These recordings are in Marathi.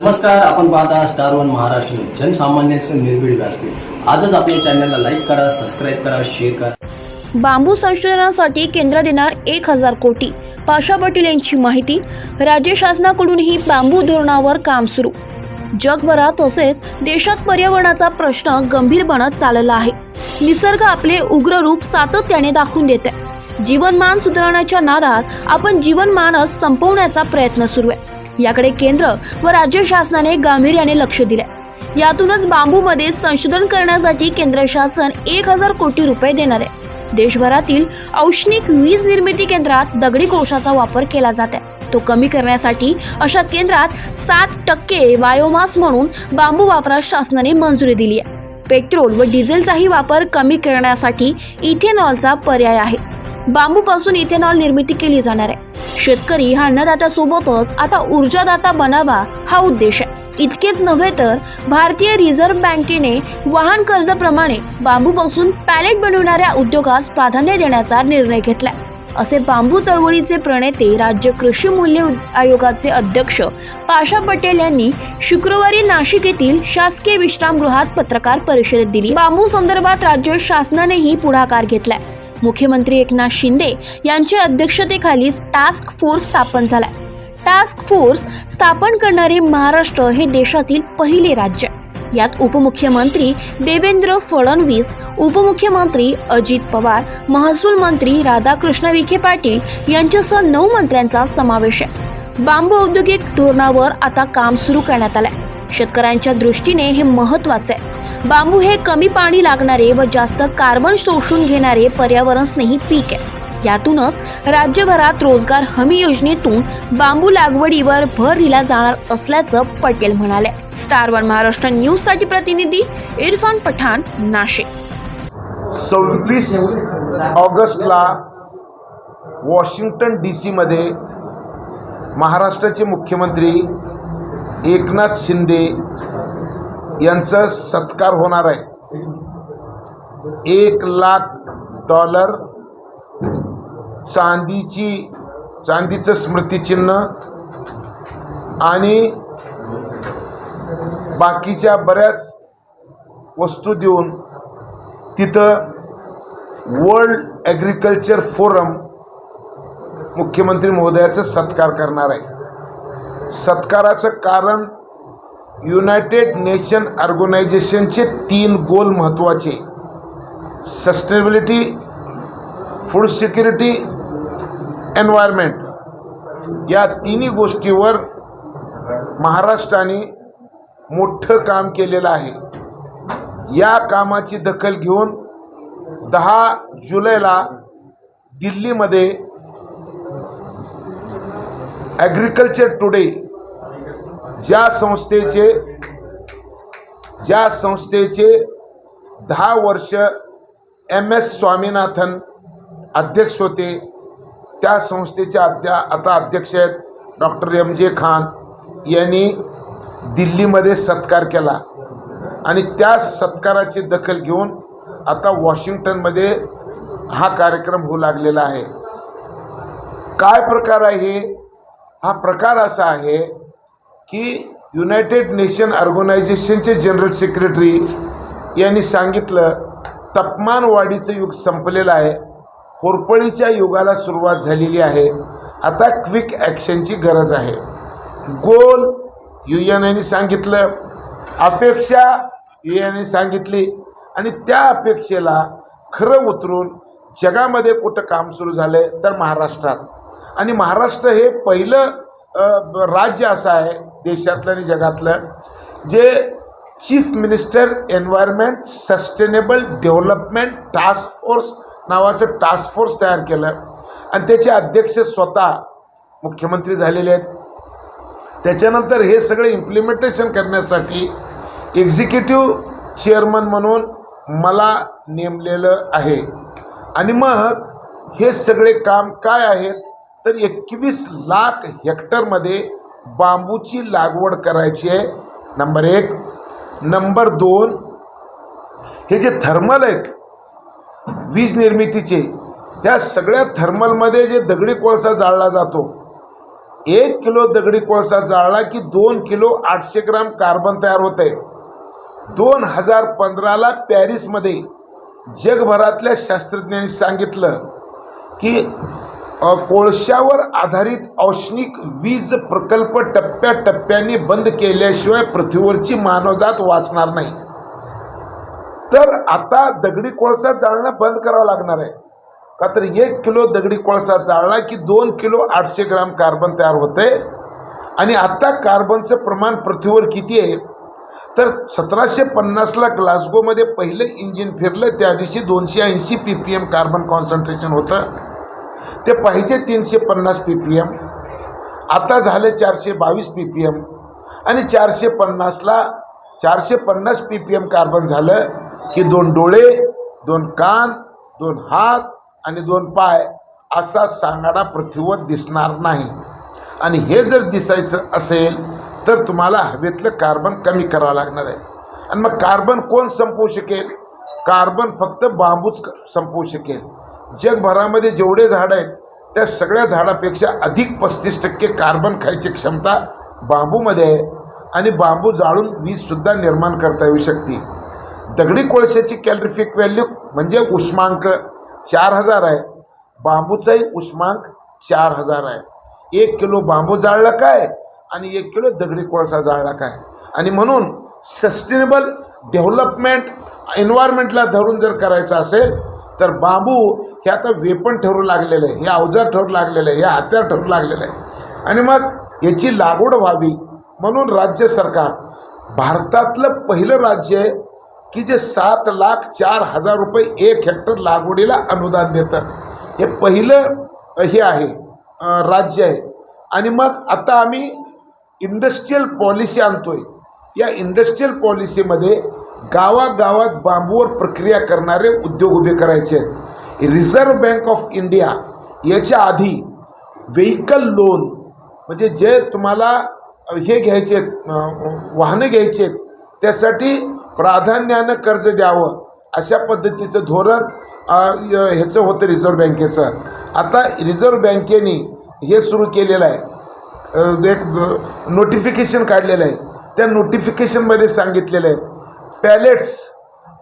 नमस्कार आपण पाहता स्टार वन महाराष्ट्र न्यूज. जनसामान्यांचं निर्भीड व्यासपीठ. आजच आपल्या चॅनलला लाईक करा सबस्क्राईब करा शेअर करा. बांबू संशोधनासाठी केंद्र देणार एक हजार कोटी. पाशा पटेल यांची माहिती. राज्य शासनाकडूनही बांबू धोरणावर काम सुरू. जगभरात तसेच देशात पर्यावरणाचा प्रश्न गंभीर बनत चालला आहे. निसर्ग आपले उग्र रूप सातत्याने दाखवून देते जीवनमान सुधारण्याच्या नादात आपण जीवनमानच संपवण्याचा प्रयत्न सुरू आहे. याकडे केंद्र व राज्य शासनाने गांभीर्याने लक्ष दिले यातूनच बांबूमध्ये संशोधन करण्यासाठी केंद्र शासन एक हजार कोटी रुपये देणार आहे. देशभरातील औष्णिक वीज निर्मिती केंद्रात दगडी कोळशाचा वापर केला जात आहे तो कमी करण्यासाठी अशा केंद्रात सात टक्के बायोमास म्हणून बांबू वापरास शासनाने मंजुरी दिली आहे. पेट्रोल व डिझेलचाही वापर कमी करण्यासाठी इथेनॉलचा पर्याय आहे. बांबूपासून इथेनॉल निर्मिती केली जाणार आहे. शेतकरी हा अन्नदात्यासोबतच आता ऊर्जादाता बनावा हा उद्देश आहे. इतकेच नव्हे तर भारतीय रिझर्व्ह बँकेने वाहन कर्जाप्रमाणे बांबूपासून पॅलेट बनवणाऱ्या उद्योगास प्राधान्य देण्याचा निर्णय घेतला असे बांबू चळवळीचे प्रणेते राज्य कृषी मूल्य उद- आयोगाचे अध्यक्ष पाशा पटेल यांनी शुक्रवारी नाशिक येथील शासकीय विश्रामगृहात पत्रकार परिषदेत दिली. बांबू संदर्भात राज्य शासनानेही पुढाकार घेतलाय. मुख्यमंत्री एकनाथ शिंदे यांच्या अध्यक्षतेखाली टास्क फोर्स स्थापन झाला टास्क फोर्स स्थापन करणारे महाराष्ट्र हे देशातील पहिले राज्य. यात उपमुख्यमंत्री देवेंद्र फडणवीस उपमुख्यमंत्री अजित पवार महसूल मंत्री राधाकृष्ण विखे पाटील यांच्यासह नऊ मंत्र्यांचा समावेश आहे. बांबू औद्योगिक धोरणावर आता काम सुरू करण्यात आलंय. शेतकऱ्यांच्या दृष्टीने हे महत्वाचं आहे. बांबू हे कमी पाणी लागणारे व जास्त कार्बन शोषून घेणारे पर्यावरण स्नेही पीक आहे. यातूनच राज्यभरात रोजगार हमी योजनेतून बांबू लागवडीवर भर दिला जाणार असल्याचं पटेल म्हणाले. स्टार वन महाराष्ट्र न्यूजसाठी प्रतिनिधी इरफान पठाण नाशिक. सव्वीस ऑगस्टला वॉशिंग्टन डी सीमध्ये महाराष्ट्राचे मुख्यमंत्री एकनाथ शिंदे यांचा सत्कार होणार आहे. एक लाख डॉलर चांदीची चांदीचं स्मृतिचिन्ह आणि बाकीच्या बऱ्याच वस्तू देऊन तिथं वर्ल्ड ॲग्रिकल्चर फोरम मुख्यमंत्री महोदयाचा सत्कार करणार आहे. सत्काराचं कारण युनायटेड नेशन ऑर्गनायझेशनचे तीन गोल महत्त्वाचे. Sustainability food security environment. या तिन्ही गोष्टीवर महाराष्ट्राने मोठं काम केलेलं आहे. या कामाची दखल घेऊन दहा जुलैला दिल्लीमध्ये ॲग्रिकल्चर टुडे ज्या संस्थेचे ज्या संस्थेचे दहा वर्ष एम एस स्वामीनाथन अध्यक्ष होते त्या संस्थेचे अध्या आता अध्यक्ष आहेत डॉक्टर एम जे खान यांनी दिल्लीमध्ये सत्कार केला. आणि त्या सत्काराची दखल घेऊन आता वॉशिंग्टनमध्ये हा कार्यक्रम होऊ लागलेला आहे. काय प्रकार आहे हा प्रकार असा आहे की युनायटेड नेशन ऑर्गनायझेशनचे जनरल सेक्रेटरी यांनी सांगितलं तापमान वाढीचं युग संपलेलं आहे. होरपळीच्या युगाला सुरुवात झालेली आहे. आता क्विक ॲक्शनची गरज आहे. गोल यू एन यांनी सांगितलं अपेक्षा यू एन सांगितली आणि त्या अपेक्षेला खरं उतरून जगामध्ये कुठं काम सुरू झालं आहे तर महाराष्ट्रात. आणि महाराष्ट्र हे पहिलं राज्य असं आहे देशातलं आणि जगातलं जे chief minister environment sustainable development task force नावाचं टास्क फोर्स तयार केलं. आणि त्याचे अध्यक्ष स्वतः मुख्यमंत्री झालेले आहेत. त्याच्यानंतर हे सगळे इम्प्लिमेंटेशन करण्यासाठी एक्झिक्युटिव्ह चेअरमन म्हणून मला नेमलेलं आहे. आणि मग हे सगळे काम काय आहेत? तर एकवीस लाख हेक्टरमध्ये बांबूची लागवड करायची आहे. नंबर एक. नंबर दोन हे जे थर्मल आहेत वीज निर्मितीचे त्या सगळ्या थर्मलमध्ये जे दगडी कोळसा जाळला जातो एक किलो दगडी कोळसा जाळला की दोन किलो आठशे ग्राम कार्बन तयार होते दोन हजार पंधराला पॅरिसमध्ये जगभरातल्या शास्त्रज्ञांनी सांगितलं की कोळशावर आधारित औष्णिक वीज प्रकल्प टप्प्याटप्प्याने बंद केल्याशिवाय पृथ्वीवरची मानवजात वाचणार नाही. तर आता दगडी कोळसा जाळणं बंद करावं लागणार आहे. का तर एक किलो दगडी कोळसा जाळला की दोन किलो आठशे ग्राम कार्बन तयार होते आणि आता कार्बनचं प्रमाण पृथ्वीवर किती आहे? तर सतराशे पन्नासला ग्लासगोमध्ये पहिलं इंजिन फिरलं त्या दिवशी दोनशे ऐंशी P P M carbon concentration होतं. ते पाहिजे तीनशे पन्नास पी पी एम आता झालं चारशे बावीस पी पी एम आणि चारशे पन्नासला चारशे पन्नास पी पी एम कार्बन झालं की दोन डोळे दोन कान दोन हात आणि दोन पाय असा सांगाडा पृथ्वीवर दिसणार नाही. आणि हे जर दिसायचं असेल तर तुम्हाला हवेतलं कार्बन कमी करावं लागणार आहे. आणि मग कार्बन कोण संपवू शकेल? कार्बन फक्त बांबूच क- संपवू शकेल. जगभरामध्ये जेवढे झाडं आहेत त्या सगळ्या झाडापेक्षा अधिक पस्तीस टक्के कार्बन खायची क्षमता बांबूमध्ये आहे. आणि बांबू जाळून वीजसुद्धा निर्माण करता येऊ शकते. दगडी कोळशाची कॅलरिफिक व्हॅल्यू म्हणजे उष्मांक चार हजार आहे. बांबूचाही उष्मांक चार हजार आहे. एक किलो बांबू जाळला काय? आणि एक किलो दगडी कोळसा जाळला काय? आणि म्हणून सस्टेनेबल डेव्हलपमेंट एन्व्हायरमेंटला धरून जर करायचं असेल तर बांबू हे आता वेपण ठरू लागलेलं आहे हे अवजार ठरू लागलेलं आहे हे हत्यार ठरू लागलेलं आहे. आणि मग याची लागवड व्हावी म्हणून राज्य सरकार भारतातलं पहिलं राज्य आहे की जे सात लाख चार हजार रुपये एक हेक्टर लागवडीला अनुदान देतं. हे पहिलं हे आहे राज्य आहे. आणि मग आता आम्ही इंडस्ट्रीयल पॉलिसी आणतो आहे या इंडस्ट्रीयल पॉलिसीमध्ये गावागावात बांबूवर प्रक्रिया करणारे उद्योग उभे करायचे आहेत. रिझर्व्ह बँक ऑफ इंडिया याच्या आधी व्हेकल लोन म्हणजे जे तुम्हाला हे घ्यायचे आहेत, वाहनं घ्यायचे आहेत त्यासाठी प्राधान्यानं कर्ज द्यावं. अशा पद्धतीचं धोरण य- ह्याचं होतं रिझर्व्ह बँकेचं आता रिझर्व्ह बँकेने हे सुरू केलेलं आहे. एक नोटिफिकेशन काढलेलं आहे. त्या नोटिफिकेशनमध्ये सांगितलेलं आहे. पॅलेट्स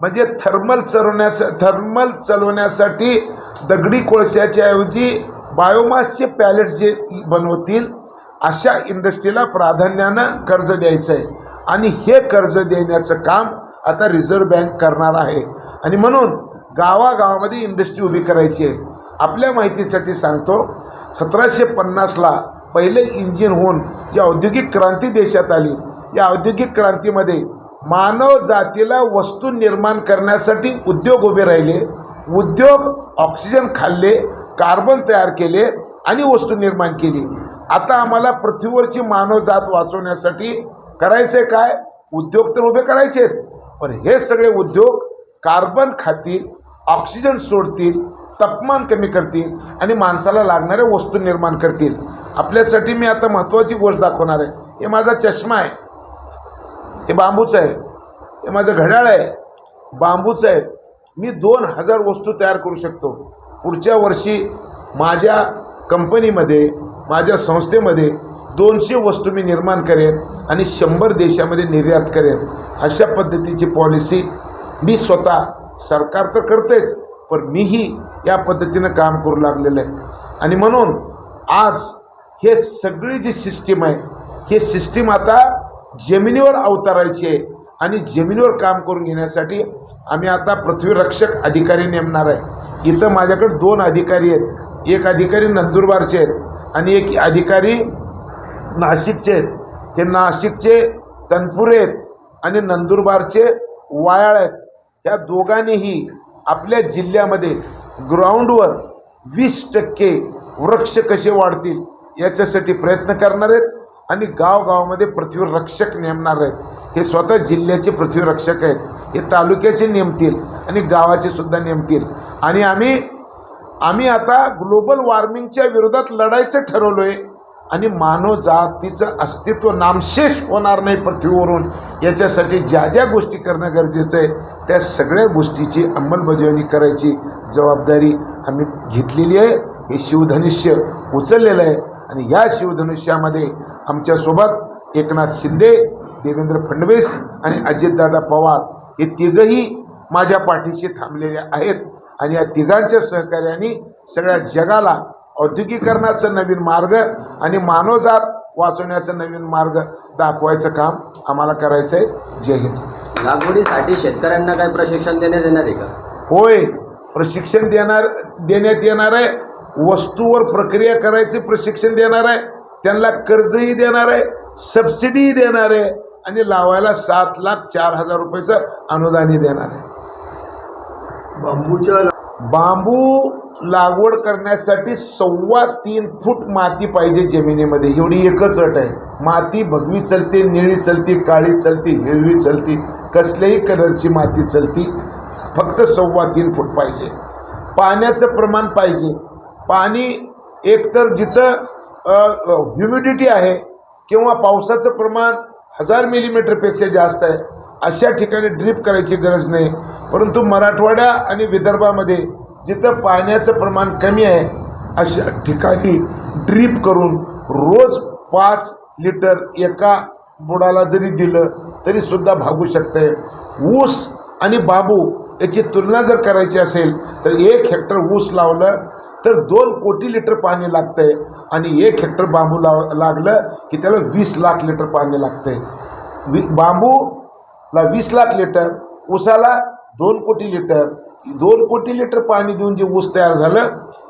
म्हणजे थर्मल चलवण्यास थर्मल चालवण्यासाठी दगडी कोळशाच्या ऐवजी बायोमासचे पॅलेट्स जे बनवतील अशा इंडस्ट्रीला प्राधान्यानं कर्ज द्यायचं आहे आणि हे कर्ज देण्याचं काम आता रिझर्व्ह बँक करणार आहे. आणि म्हणून गावागावामध्ये इंडस्ट्री उभी करायची आहे. आपल्या माहितीसाठी सांगतो सतराशे पन्नासला पहिले इंजिन होऊन जी औद्योगिक क्रांती देशात आली या औद्योगिक क्रांतीमध्ये मानव जातीला वस्तू निर्माण करण्यासाठी उद्योग उभे राहिले उद्योग ऑक्सिजन खाल्ले कार्बन तयार केले आणि वस्तू निर्माण केली. आता आम्हाला पृथ्वीवरची मानव जात वाचवण्यासाठी करायचे काय? उद्योग तर उभे करायचे आहेत पण हे सगळे उद्योग कार्बन खातील ऑक्सिजन सोडतील तापमान कमी करतील आणि माणसाला लागणाऱ्या वस्तू निर्माण करतील. आपल्यासाठी मी आता महत्त्वाची गोष्ट दाखवणार आहे. हे माझा चष्मा आहे. हे बांबूचं आहे. हे माझं घड्याळ आहे. बांबूचं आहे. मी दोन हजार वस्तू तयार करू शकतो. पुढच्या वर्षी माझ्या कंपनीमध्ये माझ्या संस्थेमध्ये दोनशे वस्तू मी निर्माण करेन आणि शंभर देशामध्ये निर्यात करेन. अशा पद्धतीची पॉलिसी मी स्वतः सरकार तर करतेच पण मीही या पद्धतीनं काम करू लागलेलं आहे. आणि म्हणून आज हे सगळी जी सिस्टीम आहे हे सिस्टीम आता जमिनीवर अवतारायचे आहे आणि जमिनीवर काम करून घेण्यासाठी आम्ही आता पृथ्वी रक्षक अधिकारी नेमणार आहे. इथं माझ्याकडे दोन अधिकारी आहेत. एक अधिकारी नंदुरबारचे आहेत आणि एक अधिकारी नाशिकचे आहेत. ते नाशिकचे तनपुरे आहेत आणि नंदुरबारचे वायाळ आहेत. त्या दोघांनीही आपल्या जिल्ह्यामध्ये ग्राउंडवर वीस टक्के वृक्ष कसे वाढतील याच्यासाठी प्रयत्न करणार आहेत. आणि गावगावामध्ये पृथ्वी रक्षक नेमणार आहेत. हे स्वतः जिल्ह्याचे पृथ्वी रक्षक आहेत. हे तालुक्याचे नेमतील आणि गावाचे सुद्धा नेमतील. आणि आम्ही आम्ही आता ग्लोबल वॉर्मिंगच्या विरोधात लढायचं ठरवलो आहे आणि मानव जातीचं अस्तित्व नामशेष होणार नाही पृथ्वीवरून. याच्यासाठी ज्या ज्या गोष्टी करणं गरजेचं आहे त्या सगळ्या गोष्टीची अंमलबजावणी करायची जबाबदारी आम्ही घेतलेली आहे. हे शिवधनुष्य उचललेलं आहे. आणि या शिवधनुष्यामध्ये आमच्यासोबत एकनाथ शिंदे देवेंद्र फडणवीस आणि अजितदादा पवार हे तिघही माझ्या पाठीशी थांबलेले आहेत आणि या तिघांच्या सहकार्याने सगळ्या जगाला औद्योगिकरणाचा नवीन मार्ग आणि मानवजात वाचवण्याचा नवीन मार्ग दाखवायचं काम आम्हाला करायचं आहे जय हिंद. लागवडीसाठी शेतकऱ्यांना काय प्रशिक्षण देण्यात येणार आहे का? होय प्रशिक्षण देणार देण्यात येणार आहे. वस्तूवर प्रक्रिया करायचे प्रशिक्षण देणार आहे. त्यांना कर्जही देणार आहे सबसिडीही देणार आहे आणि लावायला सात लाख चार हजार रुपयाचं अनुदानही देणार आहे. बांबूच्या बांबू लागवड करण्यासाठी सव्वा तीन फूट माती पाहिजे जमिनीमध्ये. एवढी एकच अट आहे. माती भगवी चलते निळी चलती काळी चलती हिरवी चलती. कसल्याही कलरची माती चलती. फक्त सव्वा तीन फूट पाहिजे. पाण्याचं प्रमाण पाहिजे. पाणी एकतर जिथं ह्युमिडिटी आहे किंवा पावसाचं प्रमाण हजार मिलीमीटरपेक्षा जास्त आहे अशा ठिकाणी ड्रीप करायची गरज नाही. परंतु मराठवाड्या आणि विदर्भामध्ये जिथं पाण्याचं प्रमाण कमी आहे अशा ठिकाणी ड्रीप करून रोज पाच लिटर एका बुडाला जरी दिलं तरी सुद्धा भागू शकते ऊस आणि बाबू याची तुलना जर करायची असेल तर एक हेक्टर ऊस लावलं तर दोन कोटी लिटर पाणी लागतंय. आणि एक हेक्टर बांबू लाव लागलं की त्याला वीस लाख लिटर पाणी लागतंय. वि बांबूला वीस लाख लिटर ऊसाला दोन कोटी लिटर दोन कोटी लिटर पाणी देऊन जे ऊस तयार झालं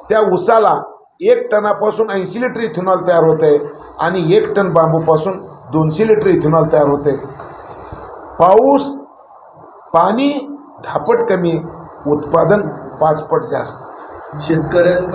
त्या ऊसाला एक टनापासून ऐंशी लिटर इथेनॉल तयार होत आहे आणि एक टन बांबूपासून दोनशे लिटर इथेनॉल तयार होते पाऊस पाणी धापट कमी उत्पादन पाचपट जास्त. शेतकऱ्यांना